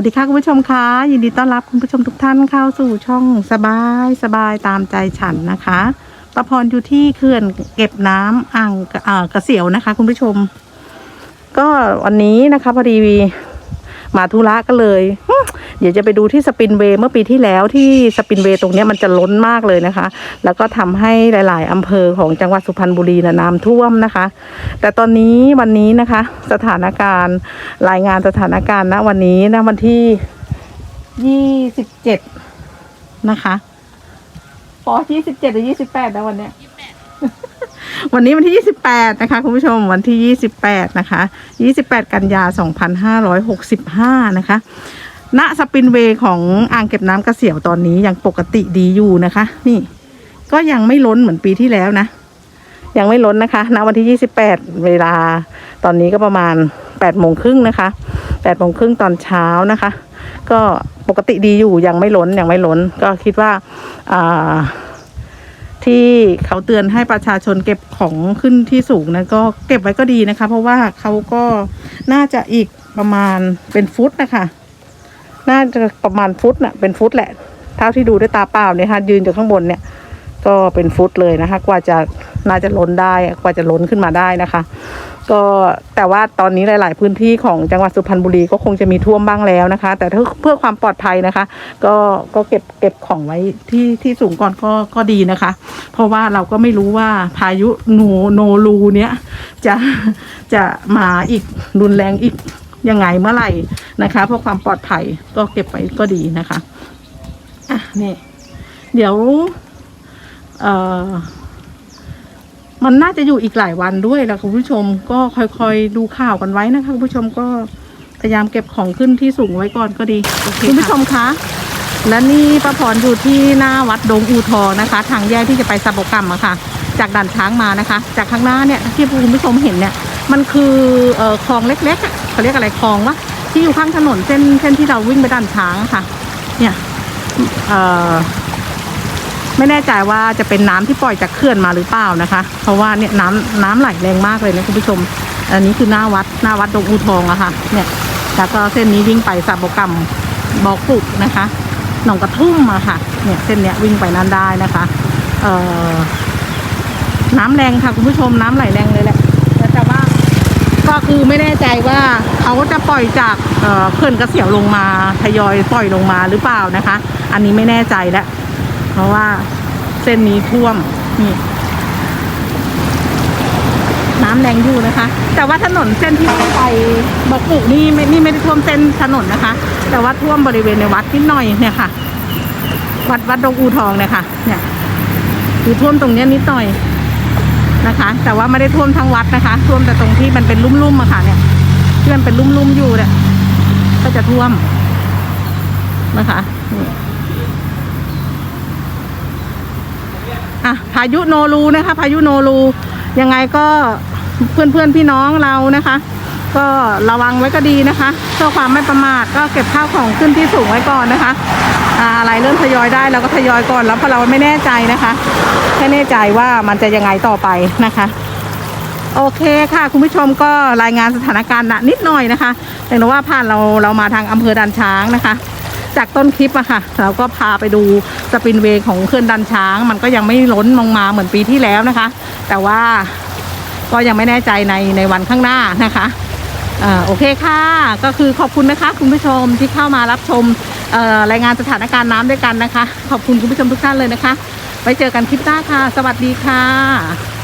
วัสดีค่ะคุณผู้ชมคะยินดีต้อนรับคุณผู้ชมทุกท่านเข้าสู่ช่องสบายสบายตามใจฉันนะคะประพรอยู่ที่เขื่อนเก็บน้ำอ่างกระเสียวนะคะ คุณผู้ชม ก็วันนี้นะคะพอดีมาธุระก็เลย เดี๋ยวจะไปดูที่สปินเวย์เมื่อปีที่แล้วที่สปินเวย์ตรงนี้มันจะล้นมากเลยนะคะ แล้วก็ทำให้หลาย ๆอำเภอของจังหวัดสุพรรณบุรีนะน้ำท่วมนะคะ แต่ตอนนี้วันนี้นะคะ สถานการณ์รายงานสถานการณ์ณวันนี้นะวันที่ยี่สิบเจ็ดนะคะปอยี่สิบเจ็ดหรือยี่สิบแปดนะวันเนี้ยวันนี้วันที่ 28 นะคะคุณผู้ชมวันที่ 28 นะคะ 28 กันยา 2565 นะคะ ณสปินเวย์ของอ่างเก็บน้ำกระเสียวตอนนี้ยังปกติดีอยู่นะคะ นี่ ก็ยังไม่ล้นเหมือนปีที่แล้วนะ ยังไม่ล้นนะคะณวันที่ 28 เวลาตอนนี้ก็ประมาณ8โมงครึ่งนะคะ8โมงครึ่งตอนเช้านะคะ ก็ปกติดีอยู่ยังไม่ล้นยังไม่ล้น ก็คิดว่าอ่าที่เขาเตือนให้ประชาชนเก็บของขึ้นที่สูงนะก็เก็บไว้ก็ดีนะคะ เพราะว่าเขาก็น่าจะอีกประมาณเป็นฟุตนะคะ น่าจะประมาณฟุตน่ะเป็นฟุตแหละ เท่าที่ดูด้วยตาเปล่าเนี่ยค่ะยืนจากข้างบนเนี่ย ก็เป็นฟุตเลยนะคะ กว่าจะน่าจะล้นได้กว่าจะล้นขึ้นมาได้นะคะ ก็แต่ว่าตอนนี้หลาย ๆ พื้นที่ของจังหวัดสุพรรณบุรีก็คงจะมีท่วมบ้างแล้วนะคะ แต่เพื่อความปลอดภัยนะคะ ก็ก็เก็บเก็บของไว้ที่ที่สูงก่อนก็ก็ดีนะคะ เพราะว่าเราก็ไม่รู้ว่าพายุโนโนรูเนี้ยจะจะมาอีกรุนแรงอีก ยังไงเมื่อไหร่นะคะเพื่อความปลอดภัยก็เก็บไว้ก็ดีนะคะอะนี่เดี๋ยว เอ่อมันน่าจะอยู่อีกหลายวันด้วยแล้วคุณผู้ชมก็ค่อยๆดูข่าวกันไว้นะคะคุณผู้ชมก็พยายามเก็บของขึ้นที่สูงไว้ก่อนก็ดี คุณผู้ชมคะ และนี่ป้าพรอยู่ที่หน้าวัดดงอูทอนะคะ ทางแยกที่จะไปสับกรรมอะค่ะ จากด่านช้างมานะคะ จากข้างหน้าเนี่ยที่คุณผู้ชมเห็นเนี่ย มันคือออคลองเล็กๆ เขาเรียกอะไรคลองวะที่อยู่ข้างถนนเส้นเส้นที่เราวิ่งไปด่านช้างค่ะ เนี่ยเอ่อไม่แน่ใจว่าจะเป็นน้ำที่ปล่อยจากเขื่อนมาหรือเปล่านะคะ เพราะว่าเนี่ยน้ำน้ำไหลแรงมากเลยนะคุณผู้ชม อันนี้คือหน้าวัดหน้าวัดดงอูทองอะค่ะ เนี่ยแล้วก็เส้นนี้วิ่งไปสับกรรมบอกปุกนะคะหนองกระทุ่มอะค่ะ เนี่ยเส้นเนี้ยวิ่งไปนั้นได้นะคะ เอ่อน้ำแรงค่ะคุณผู้ชมน้ำไหลแรงเลยแหละ ก็คือไม่แน่ใจว่าเขาจะปล่อยจากเขื่อนกระเสียวลงมาทยอยปล่อยลงมาหรือเปล่านะคะ อันนี้ไม่แน่ใจแล้วเพราะว่าเส้นนี้ท่วมนี่น้ำแรงอยู่นะคะ แต่ว่าถนนเส้นที่ไปบอกปลูกนี่ไม่นี่ไม่ได้ท่วมเส้นถนนนะคะ แต่ว่าท่วมบริเวณในวัดนิดหน่อยเนี่ยค่ะ วัดวัดดงอูทองเนี่ยค่ะ เนี่ยคือท่วมตรงเนี้ยนิดหน่อย นะคะ แต่ว่าไม่ได้ท่วมทั้งวัดนะคะ ท่วมแต่ตรงที่มันเป็นลุ่มๆอะค่ะเนี่ยที่มันเป็นลุ่มๆอยู่เนี่ยก็จะท่วมนะคะนี่อะพายุโนรูนะคะ พายุโนรูยังไงก็เพื่อนเพื่อนๆพี่น้องเรานะคะ ก็ระวังไว้ก็ดีนะคะเพื่อความไม่ประมาทก็เก็บข้าวของขึ้นที่สูงไว้ก่อนนะคะอะไรเริ่มทยอยได้เราก็ทยอยก่อนแล้วเพราะเราไม่แน่ใจนะคะไม่แน่ใจว่ามันจะยังไงต่อไปนะคะโอเคค่ะ คุณผู้ชมก็รายงานสถานการณ์ณนิดหน่อยนะคะแต่ว่าผ่านเราเรามาทางอำเภอดันช้างนะคะ จากต้นคลิปอะค่ะ เราก็พาไปดูสปินเวย์ของเขื่อนดันช้าง มันก็ยังไม่ล้นลงมาเหมือนปีที่แล้วนะคะ แต่ว่าก็ยังไม่แน่ใจในในวันข้างหน้านะคะ อ่าโอเคค่ะ ก็คือขอบคุณนะคะ คุณผู้ชมที่เข้ามารับชมรายงานสถานการณ์น้ำด้วยกันนะคะ ขอบคุณคุณผู้ชมทุกท่านเลยนะคะ ไว้เจอกันคลิปหน้าค่ะ สวัสดีค่ะ